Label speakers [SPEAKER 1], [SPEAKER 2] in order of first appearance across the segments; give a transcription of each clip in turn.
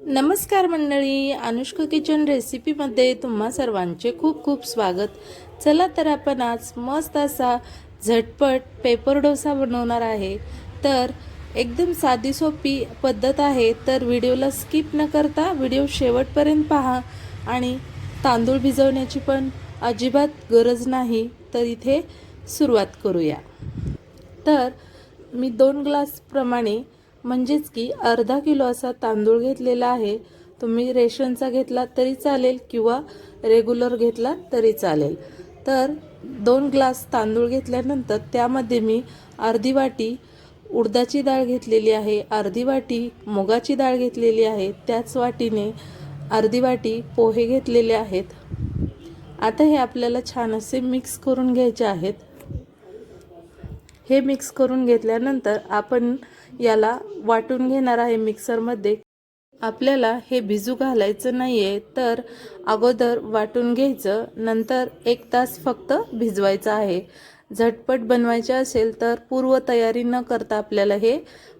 [SPEAKER 1] नमस्कार मंडळी अनुष्का किचन रेसिपीमध्ये तुम्हा सर्वांचे खूप खूप स्वागत. चला तर आपण आज मस्त असा झटपट पेपर डोसा बनवणार आहे. तर एकदम साधी सोपी पद्धत आहे तर व्हिडिओला स्किप न करता व्हिडिओ शेवटपर्यंत पहा आणि तांदूळ भिजवण्याची पण अजिबात गरज नाही तर इथे सुरुवात करूया. तर मी दोन ग्लासप्रमाणे म्हणजेच की अर्धा किलो असा तांदूळ घेतलेला आहे. तुम्ही रेशनचा घेतला तरी चालेल किंवा रेग्युलर घेतला तरी चालेल. तर दोन ग्लास तांदूळ घेतल्यानंतर त्यामध्ये मी अर्धी वाटी उडदाची डाळ घेतलेली आहे अर्धी वाटी मुगाची डाळ घेतलेली आहे त्याच वाटीने अर्धी वाटी पोहे घेतलेले आहेत. आता हे आपल्याला छान असे मिक्स करून घ्यायचे आहेत. हे मिक्स करून घेतल्यानंतर आपण याला वाटून घेणार आहे मिक्सरमध्ये. आपल्याला हे भिजू घालायचं नाही आहे तर अगोदर वाटून घ्यायचं नंतर एक तास फक्त भिजवायचं आहे. झटपट बनवायचे असेल तर पूर्वतयारी न करता आपल्याला हे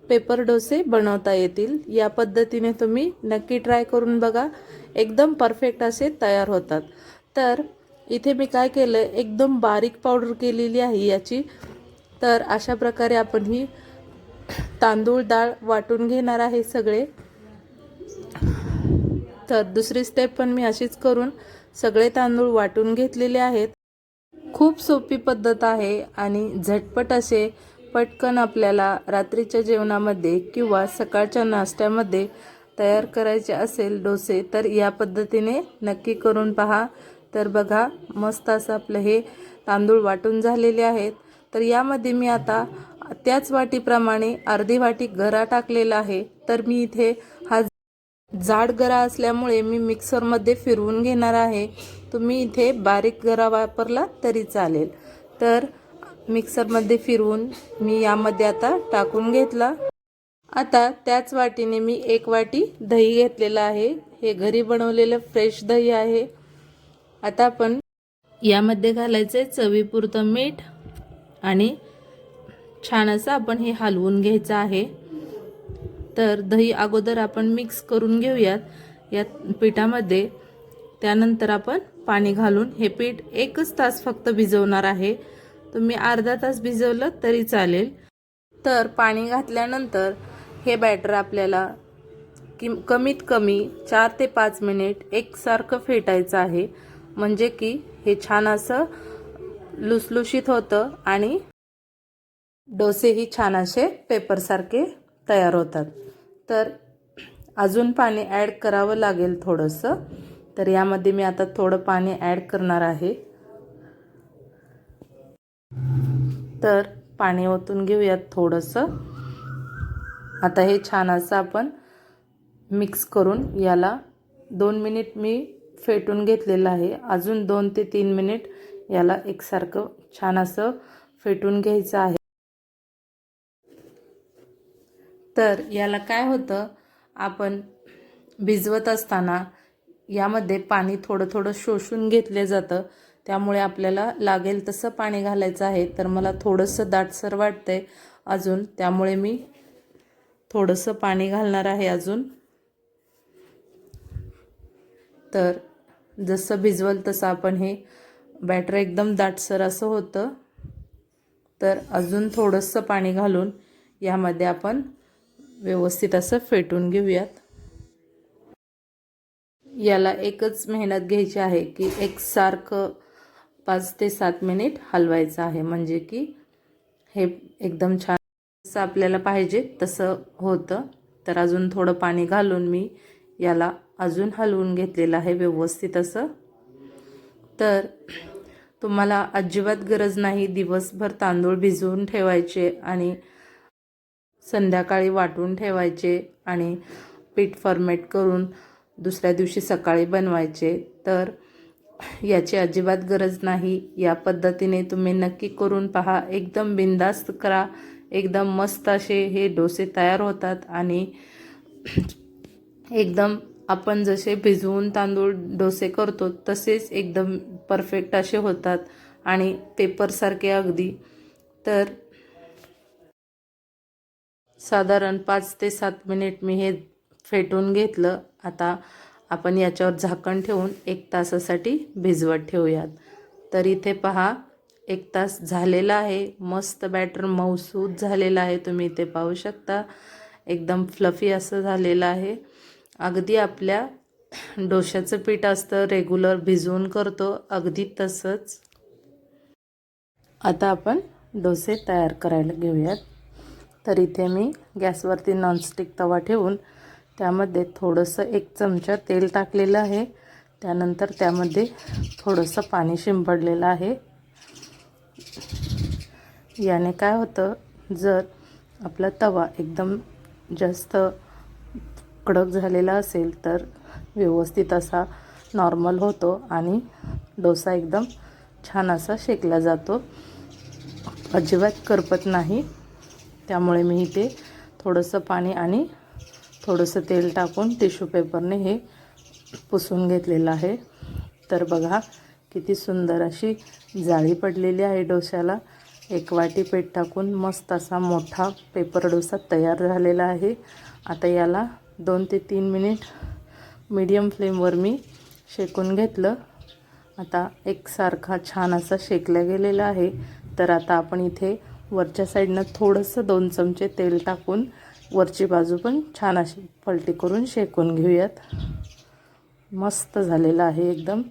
[SPEAKER 1] पेपर डोसे बनवता येतील. या पद्धतीने तुम्ही नक्की ट्राय करून बघा. एकदम परफेक्ट असे तयार होतात. तर इथे मी काय केलं एकदम बारीक पावडर केलेली आहे याची. तर अशा प्रकारे आपण ही तांदूळ डाळ वाटून घेणार आहे सगळे. तर दुसरी स्टेप पण मी अशीच करून सगळे तांदूळ वाटून घेतलेले आहेत. खूप सोपी पद्धत आहे आणि झटपट असे पटकन आपल्याला रात्रीच्या जेवणामध्ये किंवा सकाळच्या नाश्त्यामध्ये तयार करायचे असेल डोसे तर या पद्धतीने नक्की करून पहा. तर बघा मस्त असं आपलं हे तांदूळ वाटून झालेले आहेत. तर यामध्ये मी आता त्याच वाटीप्रमाणे अर्धी वाटी गरा टाकलेला आहे तर मी इथे हा जाड गरा असल्यामुळे मी मिक्सरमध्ये फिरवून घेणार आहे. तुम्ही इथे बारीक गरा वापरला तरी चालेल. तर मिक्सरमध्ये फिरवून मी यामध्ये आता टाकून घेतला. आता त्याच वाटीने मी एक वाटी दही घेतलेलं आहे. हे घरी बनवलेलं फ्रेश दही आहे. आता आपण यामध्ये घालायचं आहे चवीपुरतं मीठ आणि छान असं आपण हे हलवून घ्यायचं आहे. तर दही अगोदर आपण मिक्स करून घेऊयात. या पिठामध्ये त्यानंतर आपण पाणी घालून हे पीठ एकच तास फक्त भिजवणार आहे. तुम्ही अर्धा तास भिजवलं तरी चालेल. तर पाणी घातल्यानंतर हे बॅटर आपल्याला कि कमीत कमी चार ते पाच मिनिट एकसारखं फेटायचं आहे. म्हणजे की हे छान असं लुसलुशीत होतं आणि डोसेही छान असे पेपरसारखे तयार होतात. तर अजून पाणी ॲड करावं लागेल थोडंसं. तर यामध्ये मी आता थोडं पाणी ॲड करणार आहे. तर पाणी ओतून घेऊयात थोडंसं. आता हे छान असं आपण मिक्स करून याला दोन मिनिट मी फेटून घेतलेलं आहे. अजून दोन ते तीन मिनिट याला एकसारखं छान असं फेटून घ्यायचं आहे. तर याला काय होतं? आपण भिजवत असताना यामध्ये पाणी थोडं थोडं शोषून घेतले जातं. त्यामुळे आपल्याला लागेल तसं पाणी घालायचं आहे. तर मला थोडंसं दाटसर वाटतंय अजून. त्यामुळे मी थोडंसं पाणी घालणार आहे अजून. तर जसं भिजवल तसं आपण हे बॅटर एकदम दाटसर असं होतं. तर अजून थोडंसं पाणी घालून यामध्ये आपण व्यवस्थित असं फेटून घेऊयात. याला एकच मेहनत घ्यायची आहे की एकसारखं पाच ते सात मिनिट हलवायचं आहे. म्हणजे की हे एकदम छान जसं आपल्याला पाहिजे तसं होतं. तर अजून थोडं पाणी घालून मी याला अजून हलवून घेतलेलं आहे व्यवस्थित असं. तर तुम्हाला अजिबात गरज नाही. दिवसभर तांदूळ भिजवून ठेवायचे आणि संध्याकाळी वाटून ठेवायचे आणि पीठ फॉर्मेट करून दुसऱ्या दिवशी सकाळी बनवायचे. तर याची अजिबात गरज नाही. या पद्धतीने तुम्ही नक्की करून पहा. एकदम बिंदास्त करा. एकदम मस्त असे हे डोसे तयार होतात आणि एकदम आपण जसे भिजवून तांदूळ डोसे करतो तसेच एकदम परफेक्ट असे होतात आणि पेपरसारखे अगदी. तर साधारण पाच ते सात मिनिट मी हे फेटून घेतलं. आता आपण याच्यावर झाकण ठेवून एक तासासाठी भिजवत ठेवूयात. तर इथे पहा एक तास झालेला आहे. मस्त बॅटर मऊसूद झालेला आहे. तुम्ही इथे पाहू शकता. एकदम फ्लफी असं झालेलं आहे. अगदी आपल्या डोशाचं पीठ असतं रेग्युलर भिजवून करतो. अगदी तसंच. आता आपण डोसे तयार करायला घेऊयात. तर इथे मी गॅसवरती नॉनस्टिक तवा ठेवून त्यामध्ये थोडंसं एक चमचा तेल टाकलेलं आहे. त्यानंतर त्यामध्ये थोडंसं पाणी शिंपडलेलं आहे. याने काय होतं जर आपला तवा एकदम जास्त कडक झालेला असेल तर व्यवस्थित असा नॉर्मल होतो आणि डोसा एकदम छान असा शेकला जातो. अजिबात करपत नाही. त्यामुळे मी इथे थोडंसं पाणी आणि थोडंसं तेल टाकून टिश्यू पेपरने हे पुसून घेतलेलं आहे. तर बघा किती सुंदर अशी जाळी पडलेली आहे डोश्याला. एक वाटी पेट टाकून मस्त असा मोठा पेपर डोसा तयार झालेला आहे. आता याला दोन ते तीन मिनिट मीडियम फ्लेमवर मी शेकून घेतलं. आता एकसारखा छान असा शेकला गेलेला आहे. तर आता आपण इथे वरच्या साईडनं थोडंसं दोन चमचे तेल टाकून वरची बाजू पण छान अशी पलटी करून शेकून घेऊयात. मस्त झालेला आहे एकदम.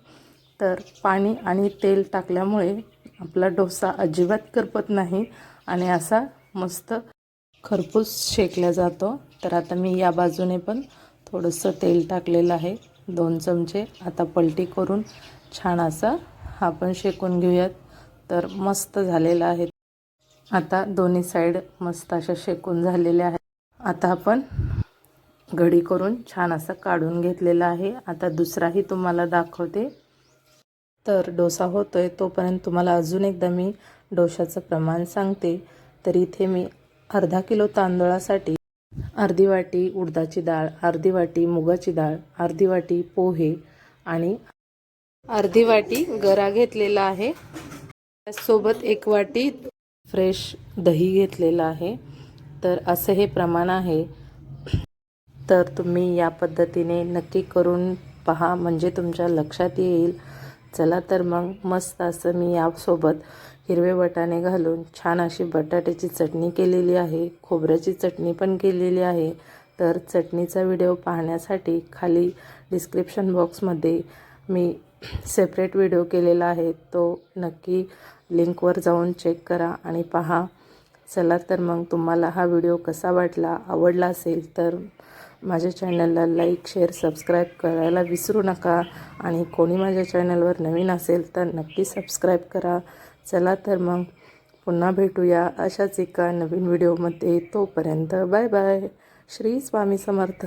[SPEAKER 1] तर पाणी आणि तेल टाकल्यामुळे आपला डोसा अजिबात करपत नाही आणि असा मस्त खरपूस शेकला जातो. तर आता मी या बाजूने पण थोडंसं तेल टाकलेलं आहे. दोन चमचे आता पलटी करून छान असा हा पण शेकून घेऊयात. तर मस्त झालेला आहे. आता दोन्ही साईड मस्त अशा शेकून झालेल्या आहेत. आता आपण घडी करून छान असा काढून घेतलेला आहे. आता दुसराही तुम्हाला दाखवते. तर डोसा होतोय तोपर्यंत तुम्हाला अजून एकदा मी डोशाचं प्रमाण सांगते. तर इथे मी अर्धा किलो तांदळासाठी अर्धी वाटी उडदाची डाळ अर्धी वाटी मुगाची डाळ अर्धी वाटी पोहे आणि अर्धी वाटी गरा घेतलेला आहे. त्यासोबत एक वाटी फ्रेश दही घेतलेलं आहे. तर असं हे प्रमाण आहे. तर तुम्ही या पद्धतीने नक्की करून पहा. म्हणजे तुमच्या लक्षात येईल. चला तर मग मस्त असं मी यासोबत हिरवे वटाणे घालून छान अशी बटाट्याची चटणी केलेली आहे. खोबऱ्याची चटणी पण केलेली आहे. तर चटणीचा व्हिडिओ पाहण्यासाठी खाली डिस्क्रिप्शन बॉक्समध्ये मी सेपरेट व्हिडिओ केलेला आहे. तो नक्की लिंकवर जाऊन चेक करा आणि पहा. चला तर मग तुम्हाला हा व्हिडिओ कसा वाटला आवडला असेल तर माझ्या चॅनलला लाईक शेअर सबस्क्राईब करायला विसरू नका. आणि कोणी माझ्या चॅनलवर नवीन असेल तर नक्की सबस्क्राईब करा. चला तर मग पुन्हा भेटूया अशाच एका नवीन व्हिडिओमध्ये. तोपर्यंत बाय बाय. श्री स्वामी समर्थ.